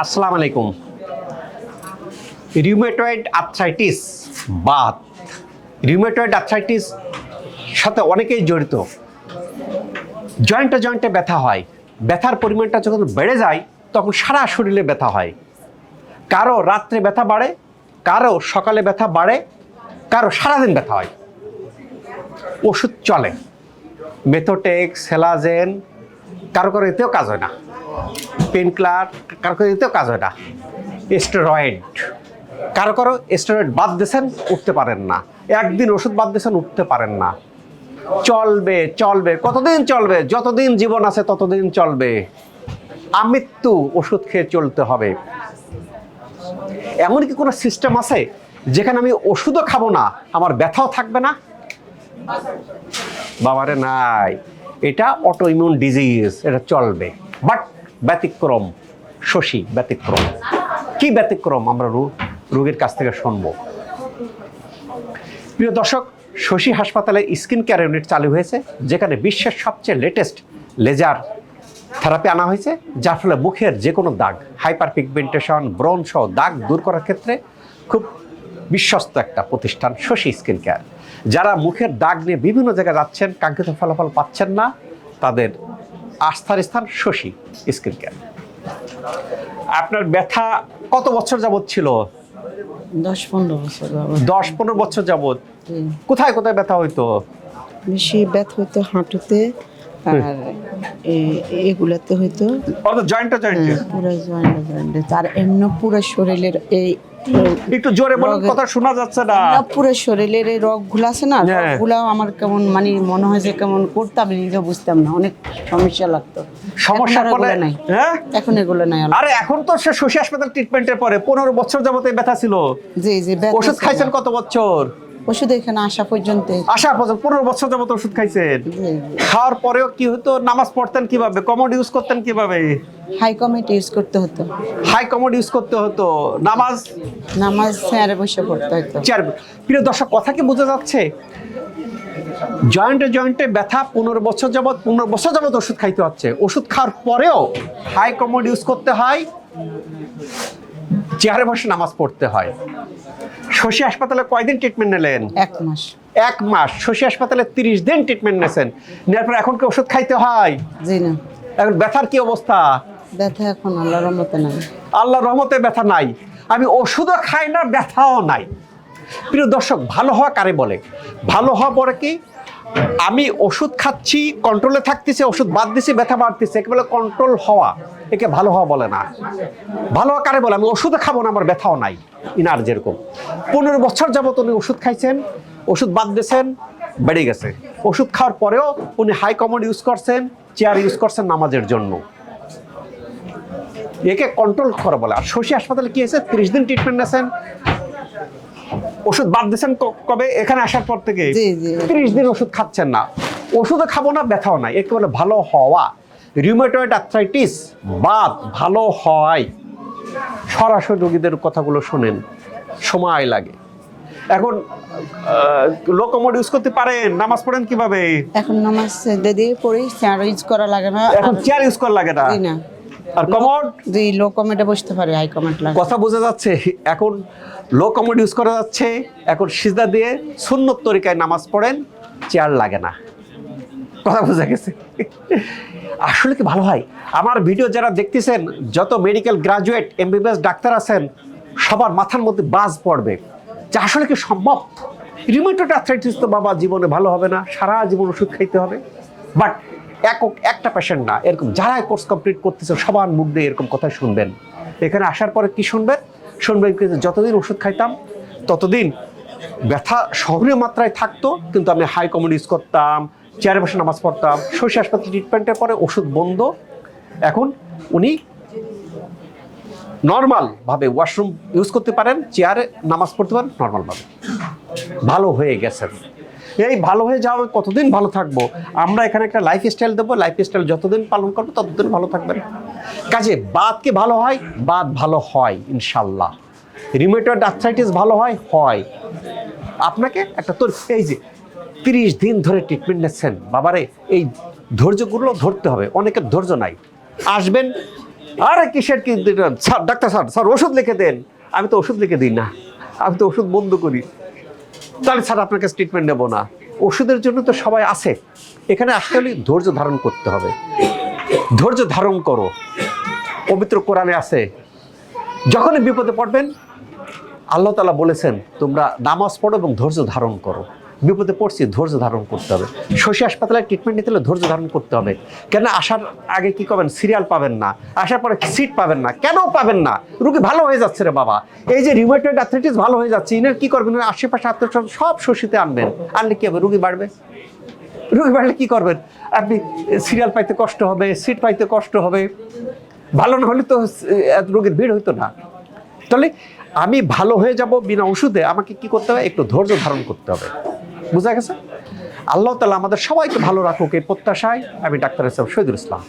আসসালামু আলাইকুম। Rheumatoid arthritis বাত। রিউমেটয়েড আর্থ্রাইটিস সাথে অনেকেই জড়িত। জয়েন্টে জয়েন্টে ব্যথা হয়। ব্যথার পরিমাণটা যখন বেড়ে যায়, তখন সারা শরীরে ব্যথা হয়। কারও রাত্রে ব্যথা বাড়ে, কারও সকালে ব্যথা বাড়ে, কারও সারাদিন ব্যথা হয়। ওষুধ চলে। মেথোটেক সেলাজেন, কারও কারও এতেও কাজ হয় না। পেন ক্লার কারও কারও কাজ হয় না। স্টেরয়েড কারও কারও স্টেরয়েড বাদ দিয়েছেন, উঠতে পারেন না। একদিন ওষুধ বাদ দিয়েছেন, উঠতে পারেন না। চলবে চলবে। কতদিন চলবে? যতদিন জীবন আছে, ততদিন চলবে। আমৃত্যু ওষুধ খেয়ে চলতে হবে। এমন কি কোনো সিস্টেম আছে যেখানে আমি ওষুধও খাব না, আমার ব্যথাও থাকবে না? বাবারে নাই। এটা অটো ইমিউন ডিজিজ এটা চলবে। বাট ব্যতিক্রম, শশী ব্যতিক্রম। কি ব্যতিক্রম আমরা রোগীর কাছ থেকে শুনব? প্রিয় দর্শক, শশী হাসপাতালে স্কিন কেয়ার ইউনিট চালু হয়েছে, যেখানে বিশ্বের সবচেয়ে লেটেস্ট লেজার থেরাপি আনা হয়েছে, যার ফলে মুখের যে কোনো দাগ হাইপার পিগমেন্টেশন ব্রণ সহ দাগ দূর করার ক্ষেত্রে খুব বিশ্বস্ত একটা প্রতিষ্ঠান শশী স্কিন কেয়ার। যারা মুখের দাগ নিয়ে বিভিন্ন জায়গায় যাচ্ছেন, কাঙ্ক্ষিত ফলাফল পাচ্ছেন না, তাদের আস্থার স্থান শশী স্কিন কেয়ার। আপনার ব্যথা কত বছর যাবৎ ছিল? দশ পনেরো বছর দশ পনেরো বছর যাবৎ। কোথায় কোথায় ব্যথা হইতো? বেশি ব্যথা হইতো হাঁটুতে আর এগুলাতে জয়েন্টে হ্যাঁ, পুরো জয়েন্টে জয়েন্টে আর এমনি পুরো শরীরের এই একটু জোরে বলুন কথা শোনা যাচ্ছে না। না, পুরো শরীরের এই রগগুলো আছে না হ্যাঁ। আমার কেমন মানে মনে হয় যে কেমন করতাম নিজে বুঝতাম না অনেক সমস্যা লাগতো। সমস্যা নাই। হ্যাঁ? এখন এগুলো নাই আরে এখন তো সে শশী হাসপাতাল ট্রিটমেন্টের পরে পনেরো বছর যাবত এই ব্যথা ছিল। জি জি ওষুধ। খাইছেন কত বছর? ওষুধ এখানে আসা পর্যন্ত আসা পর্যন্ত পনেরো বছর যাবত ওষুধ খাইছেন। খাওয়ার পরেও কি হতো নামাজ পড়তেন কীভাবে? কমোড ইউজ করতেন কীভাবে? হাই কমেট ইউজ করতে হতো। হাই কমোড ইউজ করতে হতো। নামাজ? নামাজ চেয়ারে বসে পড়তে হতো। চার প্রিয় দর্শক কথা কি বোঝা যাচ্ছে? জয়েন্টে জয়েন্টে ব্যথা পনেরো বছর যাবত পনেরো বছর যাবত ওষুধ খাইতে হচ্ছে। ওষুধ খাওয়ার পরেও হাই কমোড ইউজ করতে হয় চেয়ারে বসে নামাজ পড়তে হয়। শশী হাসপাতালে কয়দিন ট্রিটমেন্ট নিলেন? এক মাস। এক মাস। শশী হাসপাতালে তিরিশ দিন ট্রিটমেন্ট নিয়েছেন নেওয়ার পর এখন কি ওষুধ খাইতে হয়? জি না। এখন ব্যথার কি অবস্থা? ব্যথা এখন আল্লাহর রহমতে নাই। আল্লাহ রহমতে ব্যথা নাই। আমি ওষুধও খাই না ব্যথাও নাই। প্রিয় দর্শক ভালো হওয়া কারে বলে? ভালো হওয়া পরে কি? আমি ওষুধ খাচ্ছি কন্ট্রোলে থাকতেছে ওষুধ বাদ দিছি ব্যথা বাড়তেছে। একে বলে কন্ট্রোল হওয়া। একে ভালো হওয়া বলে না। ভালো হওয়া কারে বলে? আমি ওষুধও খাব না আমার ব্যথাও নাই। ইনার যেরকম। পনেরো বছর যাবত উনি ওষুধ খাইছেন ওষুধ বাদ দিয়েছেন বেড়ে গেছে। ওষুধ খাওয়ার পরেও উনি হাই কমোড ইউজ করছেন চেয়ার ইউজ করছেন নামাজের জন্য। একে কন্ট্রোল করা বলে। আর শশী হাসপাতালে কি হয়েছে? তিরিশ দিন ট্রিটমেন্ট নিয়েছেন। ওষুধ বাদ দিয়েছেন কবে? এখানে আসার পর থেকে। তিরিশ দিন ওষুধ খাচ্ছেন না। ওষুধও খাব না ব্যথাও নাই। একে বলে ভালো হওয়া। রিউমেটয়েড আর্থ্রাইটিস বাদ ভালো হয়। সরাসরি রোগীদের কথাগুলো শোনেন সময় লাগে। এখন লোকোমোড ইউজ করতে পারেন নামাজ পড়েন কীভাবে? এখন নামাজ দিদি পড়ি চেয়ার ইউজ করা লাগে না। এখন চেয়ার ইউজ করা লাগে না? আর কমোড জি লো কমেটে বসতে পারে হাই কমেট লাগে কথা বোঝা যাচ্ছে এখন লো কমোড ইউজ করা যাচ্ছে এখন সিজদা দিয়ে সুন্নত তরিকায় নামাজ পড়েন চেয়ার লাগে না। কথা বোঝা গেছে। আসলে কি ভালো হয়? আমার ভিডিও যারা দেখতেছেন, যত মেডিকেল গ্রাজুয়েট এমবিবিএস ডাক্তার আছেন, সবার মাথার মধ্যে বাজ পড়বে যে আসলে কি সম্ভব? রিমোটেড আর্থ্রাইটিস তো বাবা জীবনে ভালো হবে না, সারা জীবন ওষুধ খাইতে হবে। বাট একক একটা পেশেন্ট না, এরকম যারা কোর্স কমপ্লিট করতেছে, সবার মুখ দিয়ে এরকম কথা শুনবেন। এখানে আসার পরে কি শুনবেন? শুনবেন যতদিন ওষুধ খাইতাম, ততদিন ব্যথা সহনীয় মাত্রায় থাকতো, কিন্তু আমি হাই ইউজ করতাম চেয়ারে বসে নামাজ পড়তাম, শশী হাসপাতাল ট্রিটমেন্টের পরে ওষুধ বন্ধ। এখন উনি নর্মাল ভাবে ওয়াশরুম ইউজ করতে পারেন, চেয়ারে নামাজ পড়তে পারেন নর্মাল ভাবে। ভালো হয়ে গেছেন। এই ভালো হয়ে যাওয়া কতদিন ভালো থাকব? আমরা এখানে একটা লাইফ স্টাইল দেবো লাইফ স্টাইল যতদিন পালন করব, ততদিন ভালো থাকবেন। কাজে বাদ কি ভালো হয়? বাদ ভালো হয়, ইনশাল্লাহ। রিমেটয়েড আর্থ্রাইটিস ভালো হয়? হয়। আপনাকে একটা তোর এই যে তিরিশ দিন ধরে ট্রিটমেন্ট নিচ্ছেন। বাবারে, এই ধৈর্যগুলো ধরতে হবে অনেকের ধৈর্য নাই। আসবেন, আরে কিসের কি? স্যার, ডাক্তার স্যার স্যার, ওষুধ লিখে দেন। আমি তো ওষুধ লিখে দিই না, আমি তো ওষুধ বন্ধ করি। তাহলে স্যার, আপনার কাছে ট্রিটমেন্ট নেব না। ওষুধের জন্য তো সবাই আছে। এখানে আসতে হলে ধৈর্য ধারণ করতে হবে। ধৈর্য ধারণ করো। পবিত্র কোরআনে আছে, যখনই বিপদে পড়বেন, আল্লাহ তালা বলেছেন, তোমরা নামাজ পড়ো এবং ধৈর্য ধারণ করো। বিপদে পড়ছি, ধৈর্য ধারণ করতে হবে। শশী হাসপাতালে ট্রিটমেন্ট নিতে হলে ধৈর্য ধারণ করতে হবে। কেন আসার আগে কি করবেন? সিরিয়াল পাবেন না। আসার পরে সিট পাবেন না। কেন পাবেন না? রুগী ভালো হয়ে যাচ্ছে রে বাবা। এই যে রিউমেটয়েড আর্থ্রাইটিস ভালো হয়ে যাচ্ছে, ইনার কি করবেন? আশেপাশে আত্মীয় সব শশীতে আনবেন। আনলে কি হবে? রুগী বাড়বে? রুগী বাড়লে কী করবেন? আপনি সিরিয়াল পাইতে কষ্ট হবে সিট পাইতে কষ্ট হবে। ভালো না হলে তো রোগীর ভিড় হইতো না। তাহলে আমি ভালো হয়ে যাব বিনা ওষুধে, আমাকে কি করতে হবে? একটু ধৈর্য ধারণ করতে হবে। বুঝা গেছে? আল্লাহ তালা আমাদের সবাইকে ভালো রাখুক, এই প্রত্যাশায় আমি ডাক্তার সাহেব শহীদুল ইসলাম।